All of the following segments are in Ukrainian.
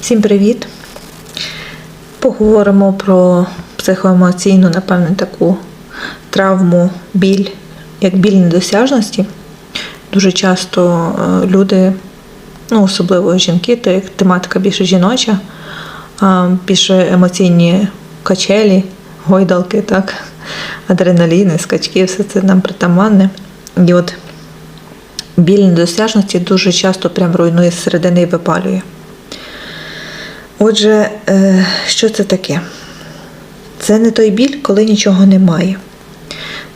Всім привіт! Поговоримо про психоемоційну, напевне, таку травму, біль, як біль недосяжності. Дуже часто е, люди, ну особливо жінки, то як тематика більше жіноча, більше емоційні качелі, гойдалки, так, адреналіни, скачки, все це нам притаманне. І от біль недосяжності дуже часто прям руйнує з середини і випалює. Отже, е, що це таке? Це не той біль, коли нічого немає.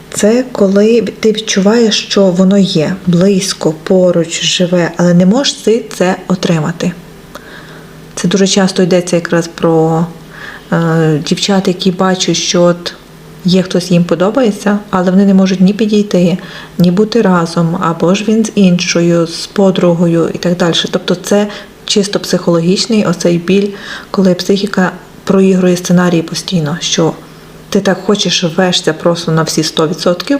Це коли ти відчуваєш, що воно є близько, поруч, живе, але не можеш ти це отримати. Це дуже часто йдеться якраз про е, дівчат, які бачать, що от є хтось їм подобається, але вони не можуть ні підійти, ні бути разом, або ж він з іншою, з подругою і так далі. Тобто це чисто психологічний оцей біль, коли психіка проігрує сценарії постійно, що ти так хочеш вешся просто на всі 100%,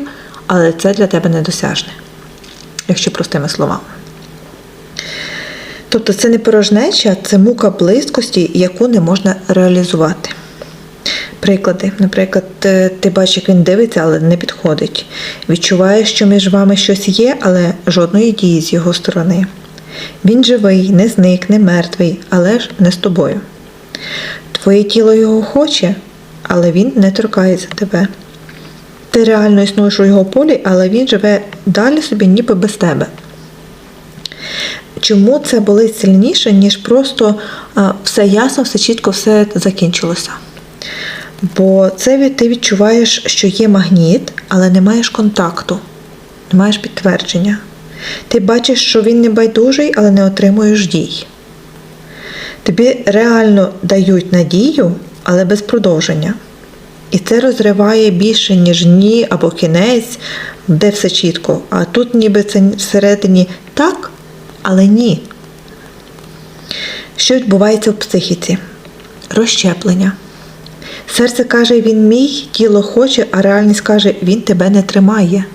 але це для тебе недосяжне, якщо простими словами. Тобто це не порожнеча, це мука близькості, яку не можна реалізувати. Приклади, наприклад, е, ти бачиш, як він дивиться, але не підходить. Відчуваєш, що між вами щось є, але жодної дії з його сторони. Він живий, не зник, не мертвий, але ж не з тобою. Твоє тіло його хоче, але він не торкається тебе. Ти реально існуєш у його полі, але він живе далі собі, ніби без тебе. Чому це болить сильніше, ніж просто а, все ясно, все чітко, все закінчилося? Бо це ти відчуваєш, що є магніт, але не маєш контакту, не маєш підтвердження. Ти бачиш, що він не байдужий, але не отримуєш дій. Тобі реально дають надію, але без продовження. І це розриває більше, ніж ні або кінець, де все чітко. А тут ніби це всередині так, але ні. Що відбувається в психіці? Розщеплення. Серце каже, він мій, тіло хоче, а реальність каже, він тебе не тримає.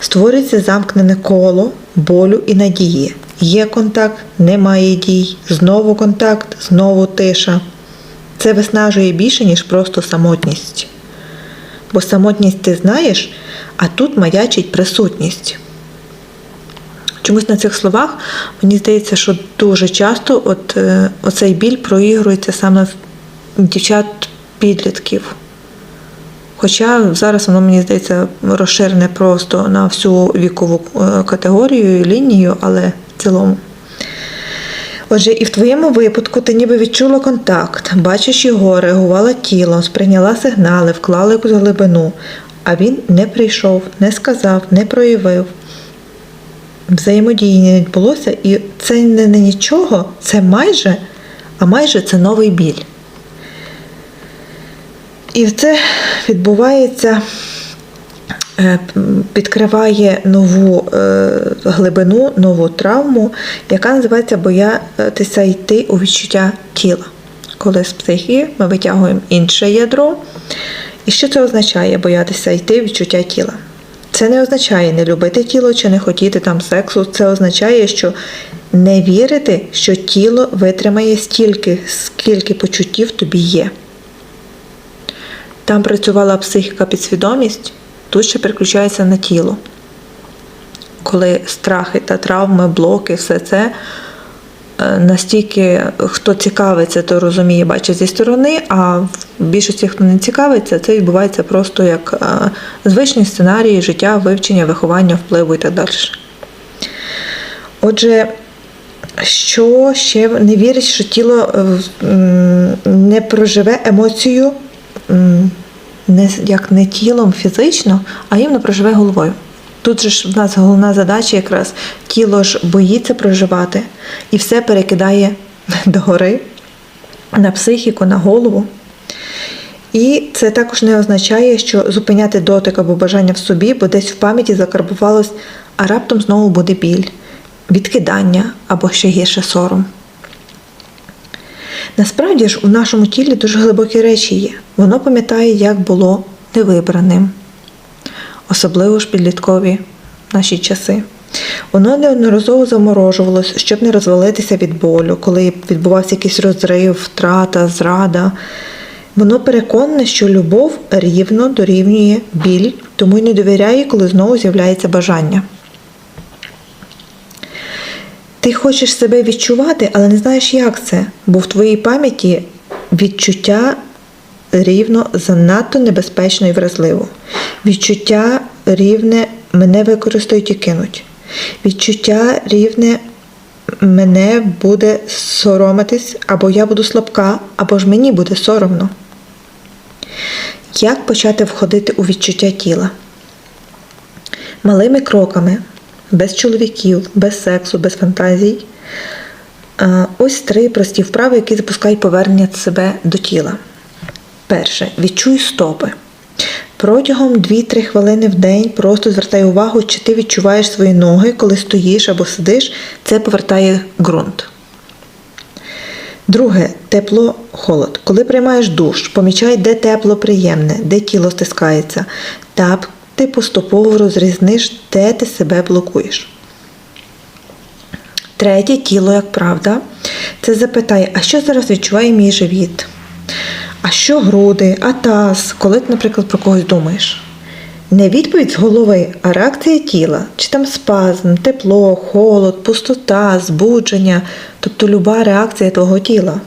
Створюється замкнене коло болю і надії. Є контакт, немає дій, знову контакт, знову тиша. Це виснажує більше, ніж просто самотність. Бо самотність ти знаєш, а тут маячить присутність. Чомусь на цих словах мені здається, що дуже часто от, е, оцей біль проігрується саме в дівчат-підлітків. Хоча зараз воно, мені здається, розширене просто на всю вікову е, категорію і лінію, але в цілому. Отже, і в твоєму випадку ти ніби відчула контакт, бачиш його, реагувала тілом, сприйняла сигнали, вклала якусь глибину, а він не прийшов, не сказав, не проявив. Взаємодії не відбулося, і це не, не нічого, це майже, а майже це новий біль. І це відбувається, е, підкриває нову е, глибину, нову травму, яка називається боятися йти у відчуття тіла. Коли з психії ми витягуємо інше ядро. І що це означає боятися йти в відчуття тіла? Це не означає не любити тіло чи не хотіти там сексу. Це означає, що не вірити, що тіло витримає стільки, скільки почуттів тобі є. Там працювала психіка підсвідомість, тут ще переключається на тіло. Коли страхи та травми, блоки, все це е, настільки хто цікавиться, то розуміє, бачить зі сторони, а в більшості, хто не цікавиться, це відбувається просто як е, звичні сценарії життя, вивчення, виховання, впливу і так далі. Отже, що ще не вірить, що тіло е, не проживе емоцію не, як не тілом фізично, а іменно проживе головою. Тут же ж в нас головна задача якраз тіло ж боїться проживати і все перекидає догори на психіку, на голову. І це також не означає, що зупиняти дотик або бажання в собі, бо десь в пам'яті закарбувалось, а раптом знову буде біль, відкидання або ще гірше сором. Насправді ж у нашому тілі дуже глибокі речі є. Воно пам'ятає, як було невибраним, особливо ж підліткові наші часи. Воно неодноразово заморожувалось, щоб не розвалитися від болю, коли відбувався якийсь розрив, втрата, зрада. Воно переконане, що любов рівно дорівнює біль, тому й не довіряє, коли знову з'являється бажання. Ти хочеш себе відчувати, але не знаєш, як це, бо в твоїй пам'яті відчуття рівно занадто небезпечно і вразливо. Відчуття рівне мене використають і кинуть. Відчуття рівне мене буде соромитись, або я буду слабка, або ж мені буде соромно. Як почати входити у відчуття тіла? Малими кроками, без чоловіків, без сексу, без фантазій. Е, Ось три прості вправи, які запускають повернення себе до тіла. Перше. Відчуй стопи. Протягом 2-3 хвилини в день просто звертай увагу, чи ти відчуваєш свої ноги, коли стоїш або сидиш, це повертає ґрунт. Друге тепло, холод. Коли приймаєш душ, помічай, де тепло приємне, де тіло стискається. Так ти поступово розрізниш, де ти себе блокуєш. Третє тіло, як правда, це запитай, а що зараз відчуває мій живіт? А що груди, а таз, коли ти, наприклад, про когось думаєш? Не відповідь з голови, а реакція тіла, чи там спазм, тепло, холод, пустота, збудження, тобто люба реакція твого тіла.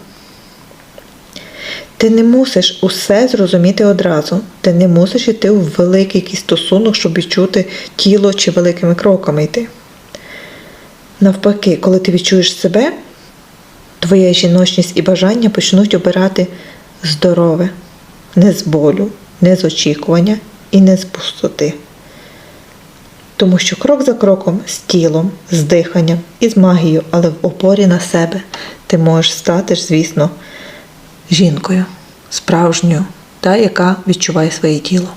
Ти не мусиш усе зрозуміти одразу. Ти не мусиш йти у великий якийсь стосунок, щоб відчути тіло чи великими кроками йти. Навпаки, коли ти відчуєш себе, твоя жіночність і бажання почнуть обирати здорове, не з болю, не з очікування і не з пустоти. Тому що крок за кроком з тілом, з диханням і з магією, але в опорі на себе ти можеш стати, звісно, жінкою, справжньою, та, яка відчуває своє тіло.